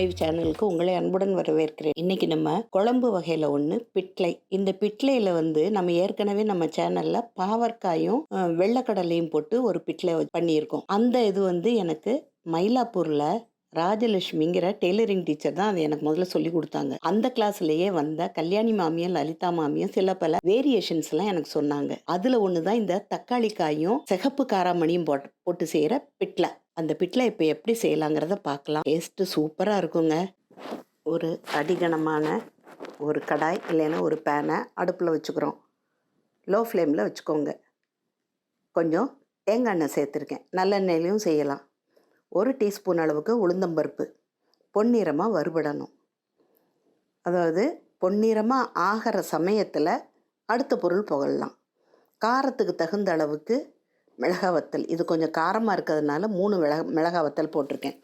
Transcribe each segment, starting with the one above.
Five சேனலுக்கு உங்களை அன்புடன் வரவேற்கிறேன். இன்னைக்கு நம்ம குழம்பு வகையில் ஒன்று பிட்லை. இந்த பிட்லையில் வந்து நம்ம ஏற்கனவே நம்ம சேனலில் பாவற்காயும் வெள்ளக்கடலையும் வெள்ளைக்கடலையும் போட்டு ஒரு பிட்லை பண்ணியிருக்கோம். அந்த இது வந்து எனக்கு மயிலாப்பூரில் ராஜலட்சுமிங்கிற டெய்லரிங் டீச்சர் தான் அதை எனக்கு முதல்ல சொல்லி கொடுத்தாங்க. அந்த கிளாஸ்லயே வந்த கல்யாணி மாமியும் லலிதா மாமியும் சில பல வேரியேஷன்ஸ் எல்லாம் எனக்கு சொன்னாங்க. அதுல ஒன்று தான் இந்த தக்காளி காயும் சிகப்பு காராமணியும் போட்டு போட்டு செய்யற பிட்லை. அந்த பிட்டில் இப்போ எப்படி செய்யலாங்கிறத பார்க்கலாம் டேஸ்ட்டு சூப்பராக இருக்குங்க. ஒரு அடிகனமான ஒரு கடாய் இல்லைன்னா ஒரு பேனை அடுப்பில் வச்சுக்கிறோம். லோ ஃப்ளேமில் வச்சுக்கோங்க. கொஞ்சம் தேங்காய் எண்ணெய் சேர்த்துருக்கேன். நல்லெண்ணெயிலையும் செய்யலாம். ஒரு டீஸ்பூன் அளவுக்கு உளுந்தம்பருப்பு. பொன்னிறமாக வறுபடணும். அதாவது பொன்னிறமாக ஆகிற சமயத்தில் அடுத்த பொருள் புகழலாம். காரத்துக்கு தகுந்த அளவுக்கு மிளகாய் வத்தல் இது கொஞ்சம் காரமாக இருக்கிறதுனால மூணு மிளகா மிளகாய் வத்தல் போட்டிருக்கேன்.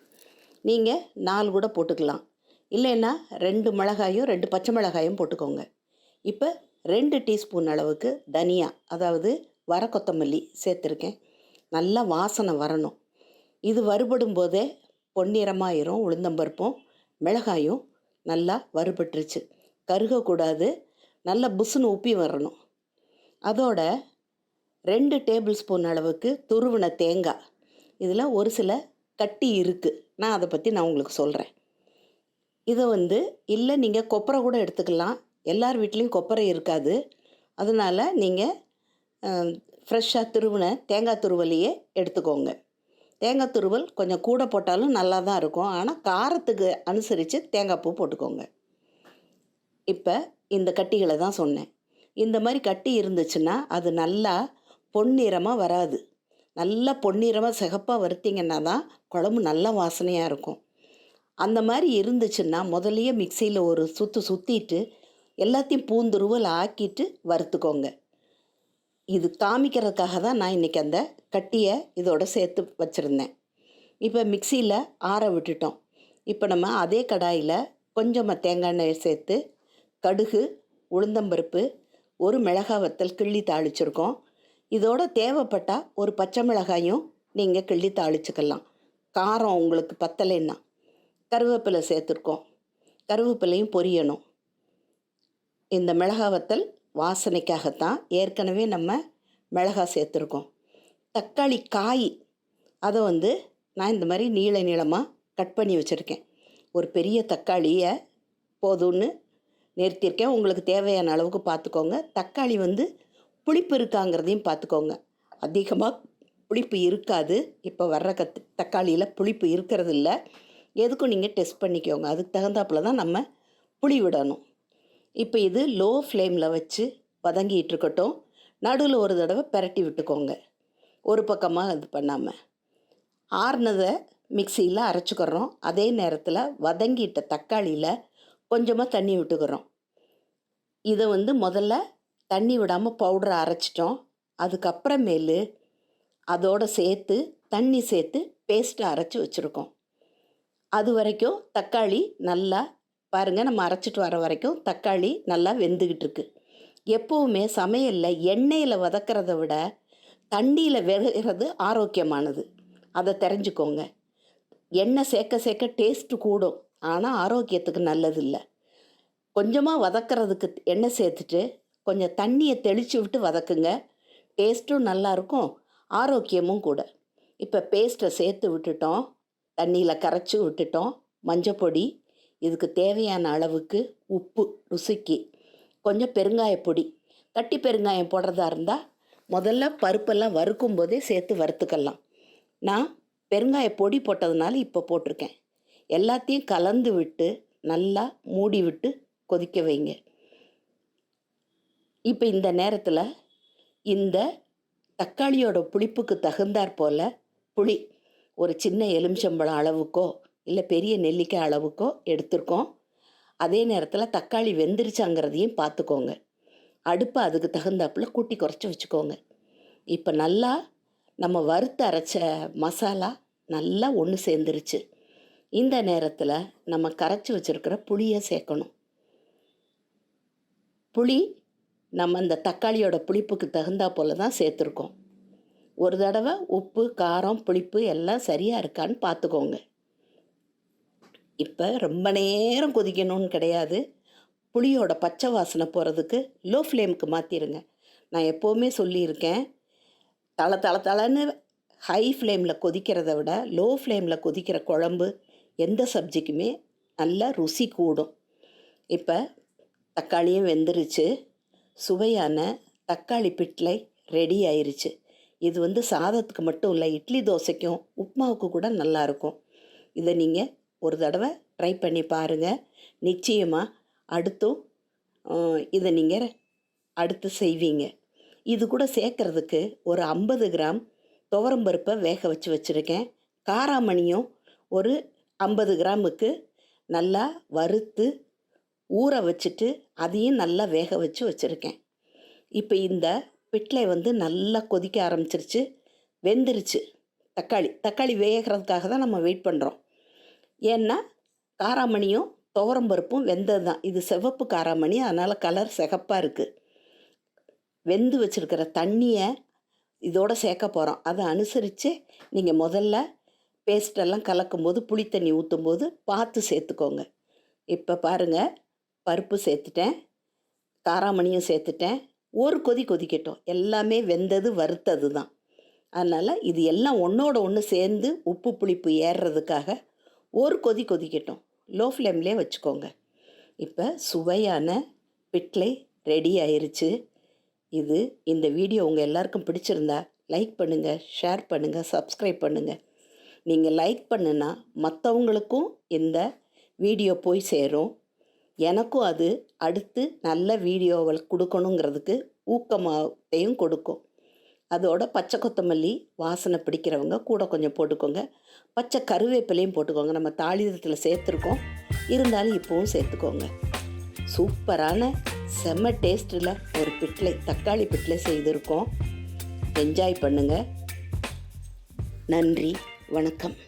நீங்கள் நாலு கூட போட்டுக்கலாம். இல்லைன்னா ரெண்டு மிளகாயும் ரெண்டு பச்சை மிளகாயும் போட்டுக்கோங்க. இப்போ ரெண்டு டீஸ்பூன் அளவுக்கு தனியா அதாவது வர கொத்தமல்லி சேர்த்துருக்கேன். நல்லா வாசனை வரணும். இது வறுபடும் போதே பொன்னிறமாயிரும் உளுந்தம்பருப்பும் மிளகாயும் நல்லா வறுபட்டுருச்சு. கருகக்கூடாது. நல்லா புசுன்னு உப்பி வரணும். அதோட ரெண்டு டேபிள் ஸ்பூன் அளவுக்கு துருவின தேங்காய் இதில் ஒரு சில கட்டி இருக்குது நான் அதை பற்றி நான் உங்களுக்கு சொல்கிறேன் இதை வந்து இல்லை நீங்கள் கொப்பரை கூட எடுத்துக்கலாம். எல்லார் வீட்லேயும் கொப்பரை இருக்காது. அதனால் நீங்கள் ஃப்ரெஷ்ஷாக துருவின தேங்காய் துருவலையே எடுத்துக்கோங்க. தேங்காய் துருவல் கொஞ்சம் கூட போட்டாலும் நல்லா தான் இருக்கும். ஆனால் காரத்துக்கு அனுசரித்து தேங்காய் பூ போட்டுக்கோங்க. இப்போ இந்த கட்டிகளை தான் சொன்னேன். இந்த மாதிரி கட்டி இருந்துச்சுன்னா அது நல்லா பொன்னிறமாக வராது. நல்லா பொன்னிறமாக சிகப்பாக வறுத்தீங்கன்னா தான் குழம்பு நல்லா வாசனையாக இருக்கும். அந்த மாதிரி இருந்துச்சுன்னா முதலையே மிக்சியில் ஒரு சுற்று சுற்றிட்டு எல்லாத்தையும் பூந்துருவல் ஆக்கிட்டு வறுத்துக்கோங்க. இது காமிக்கிறதுக்காக தான் நான் இன்றைக்கி அந்த கட்டியை இதோட சேர்த்து வச்சுருந்தேன். இப்போ மிக்சியில் ஆற விட்டுட்டோம். இப்போ நம்ம அதே கடாயில் கொஞ்சமாக தேங்காய் எண்ணெய் சேர்த்து கடுகு உளுந்தம்பருப்பு ஒரு மிளகாய் வத்தல் கிள்ளி தாளிச்சிருக்கோம். இதோட தேவைப்பட்டால் ஒரு பச்சை மிளகாயும் நீங்கள் கிள்ளி தாளிச்சுக்கலாம். காரம் உங்களுக்கு பத்தலைன்னா கருவேப்பிலை சேர்த்துருக்கோம். கருவேப்பிலையும் பொரியணும். இந்த மிளகா வத்தல் வாசனைக்காகத்தான் ஏற்கனவே நம்ம மிளகாய் சேர்த்துருக்கோம். தக்காளி காய் அதை வந்து நான் இந்த மாதிரி நீள நீளமாக கட் பண்ணி வச்சுருக்கேன். ஒரு பெரிய தக்காளியை போதும்னு நிறுத்தியிருக்கேன் உங்களுக்கு தேவையான அளவுக்கு பார்த்துக்கோங்க தக்காளி வந்து புளிப்பு இருக்காங்கிறதையும் பார்த்துக்கோங்க. அதிகமாக புளிப்பு இருக்காது. இப்போ வர்ற கத் தக்காளியில் புளிப்பு இருக்கிறது இல்லை எதுக்கும் நீங்கள் டெஸ்ட் பண்ணிக்கோங்க. அதுக்கு தகுந்தாப்புல தான் நம்ம புளி விடணும். இப்போ இது லோ ஃப்ளேமில் வச்சு வதங்கிட்டு இருக்கட்டும். நடுவில் ஒரு தடவை பெரட்டி விட்டுக்கோங்க. ஒரு பக்கமாக இது பண்ணாமல் ஆறுனதை மிக்சியில் அரைச்சிக்கிறோம். அதே நேரத்தில் வதங்கிட்ட தக்காளியில் கொஞ்சமாக தண்ணி விட்டுக்கிறோம். இதை வந்து முதல்ல தண்ணி விடாமல் பவுடரை அரைச்சிட்டோம். அதுக்கப்புறமேலு அதோட சேர்த்து தண்ணி சேர்த்து பேஸ்ட்டை அரைச்சி வச்சுருக்கோம். அது வரைக்கும் தக்காளி நல்லா பாருங்கள் நம்ம அரைச்சிட்டு வர வரைக்கும் தக்காளி நல்லா வெந்துக்கிட்டு இருக்கு எப்போவுமே சமையலில் எண்ணெயில் வதக்கிறத விட தண்ணியில் வெகிறது ஆரோக்கியமானது. அதை தெரிஞ்சுக்கோங்க. எண்ணெய் சேர்க்க சேர்க்க டேஸ்ட்டு கூடும். ஆனால் ஆரோக்கியத்துக்கு நல்லதில்லை. கொஞ்சமாக வதக்கிறதுக்கு எண்ணெய் சேர்த்துட்டு கொஞ்சம் தண்ணியை தெளித்து விட்டு வதக்குங்க. டேஸ்ட்டும் நல்லாயிருக்கும் ஆரோக்கியமும் கூட. இப்போ பேஸ்ட்டை சேர்த்து விட்டுட்டோம். தண்ணியில் கரைச்சி விட்டுட்டோம். மஞ்சப்பொடி இதுக்கு தேவையான அளவுக்கு உப்பு ருசிக்கு. கொஞ்சம் பெருங்காய பொடி. கட்டி பெருங்காயம் போடுறதா இருந்தால் முதல்ல பருப்பெல்லாம் வறுக்கும் போதே சேர்த்து வறுத்துக்கலாம். நான் பெருங்காய பொடி போட்டதுனால இப்போ போட்டிருக்கேன். எல்லாத்தையும் கலந்து விட்டு நல்லா மூடி விட்டு கொதிக்க வைங்க. இப்போ இந்த நேரத்தில் இந்த தக்காளியோட புளிப்புக்கு தகுந்தாற் போல் புளி ஒரு சின்ன எலுமிச்சம்பழம் அளவுக்கோ இல்லை பெரிய நெல்லிக்காய் அளவுக்கோ எடுத்திருக்கோம். அதே நேரத்தில் தக்காளி வெந்துருச்சாங்கிறதையும் பார்த்துக்கோங்க அடுப்பை அதுக்கு தகுந்தாப்புல கூட்டி குறைச்சி வச்சுக்கோங்க. இப்போ நல்லா நம்ம வறுத்து அரைச்ச மசாலா நல்லா ஒன்று சேர்ந்துருச்சு. இந்த நேரத்தில் நம்ம கரைச்சி வச்சுருக்கிற புளியை சேர்க்கணும். புளி நம்ம அந்த தக்காளியோட புளிப்புக்கு தகுந்தா போல தான் சேர்த்துருக்கோம். ஒரு தடவை உப்பு காரம் புளிப்பு எல்லாம் சரியாக இருக்கான்னு பார்த்துக்கோங்க. இப்போ ரொம்ப நேரம் கொதிக்கணும்னு கிடையாது. புளியோட பச்சை வாசனை போகிறதுக்கு லோ ஃப்ளேமுக்கு மாற்றிடுங்க நான் எப்போவுமே சொல்லியிருக்கேன் தலை தலை தலைன்னு ஹை ஃப்ளேமில் கொதிக்கிறத விட லோ ஃப்ளேமில் கொதிக்கிற குழம்பு எந்த சப்ஜிக்குமே நல்லா ருசி கூடும். இப்போ தக்காளியும் வெந்துருச்சு. சுவையான தக்காளி பிட்லை ரெடி ஆயிருச்சு. இது வந்து சாதத்துக்கு மட்டும் இல்லை இட்லி தோசைக்கும் உப்மாவுக்கு கூட நல்லாயிருக்கும் இதை நீங்கள் ஒரு தடவை ட்ரை பண்ணி பாருங்கள் நிச்சயமாக அடுத்தும் இதை நீங்கள் அடுத்து செய்வீங்க. இது கூட சேர்க்கறதுக்கு ஒரு ஐம்பது கிராம் துவரம்பருப்பை வேக வச்சு வச்சுருக்கேன். காராமணியும் ஒரு ஐம்பது கிராமுக்கு நல்லா வறுத்து ஊற வச்சுட்டு அதையும் நல்லா வேக வச்சு வச்சுருக்கேன். இப்போ இந்த பிட்லை வந்து நல்லா கொதிக்க ஆரம்பிச்சிருச்சு. வெந்துருச்சு. தக்காளி தக்காளி வேகிறதுக்காக தான் நம்ம வெயிட் பண்ணுறோம் ஏன்னா காராமணியும் துவரம்பருப்பும் வெந்தது தான். இது சிவப்பு காராமணி அதனால் கலர் சிகப்பாக இருக்குது வெந்து வச்சுருக்கிற தண்ணியை இதோடு சேர்க்க போகிறோம் அதை அனுசரித்து நீங்கள் முதல்ல பேஸ்டெல்லாம் கலக்கும்போது புளி தண்ணி ஊற்றும்போது பார்த்து சேர்த்துக்கோங்க. இப்போ பாருங்கள் பருப்பு சேர்த்துட்டேன். காராமணியும் சேர்த்துட்டேன். ஒரு கொதி கொதிக்கட்டும். எல்லாமே வெந்தது வறுத்தது தான். அதனால் இது எல்லாம் ஒன்றோட ஒன்று சேர்ந்து உப்பு புளிப்பு ஏறுறதுக்காக ஒரு கொதி கொதிக்கட்டும். லோ ஃப்ளேம்லேயே வச்சுக்கோங்க. இப்போ சுவையான பிட்லை ரெடி ஆயிருச்சு. இது இந்த வீடியோ உங்கள் எல்லாருக்கும் பிடிச்சிருந்தா லைக் பண்ணுங்கள் ஷேர் பண்ணுங்கள் சப்ஸ்கிரைப் பண்ணுங்கள் நீங்கள் லைக் பண்ணுனா மற்றவங்களுக்கும் இந்த வீடியோ போய் சேரும். எனக்கும் அது அடுத்து நல்ல வீடியோவை கொடுக்கணுங்கிறதுக்கு ஊக்கமாகத்தையும் கொடுக்கும். அதோட பச்சை கொத்தமல்லி வாசனை பிடிக்கிறவங்க கூட கொஞ்சம் போட்டுக்கோங்க. பச்சை கருவேப்பிலையும் போட்டுக்கோங்க. நம்ம தாளிதத்தில் சேர்த்துருக்கோம். இருந்தாலும் இப்போவும் சேர்த்துக்கோங்க. சூப்பரான செம்ம டேஸ்ட்டில் ஒரு பிட்லை தக்காளி பிட்லை செய்திருக்கோம். என்ஜாய் பண்ணுங்கள் நன்றி. வணக்கம்.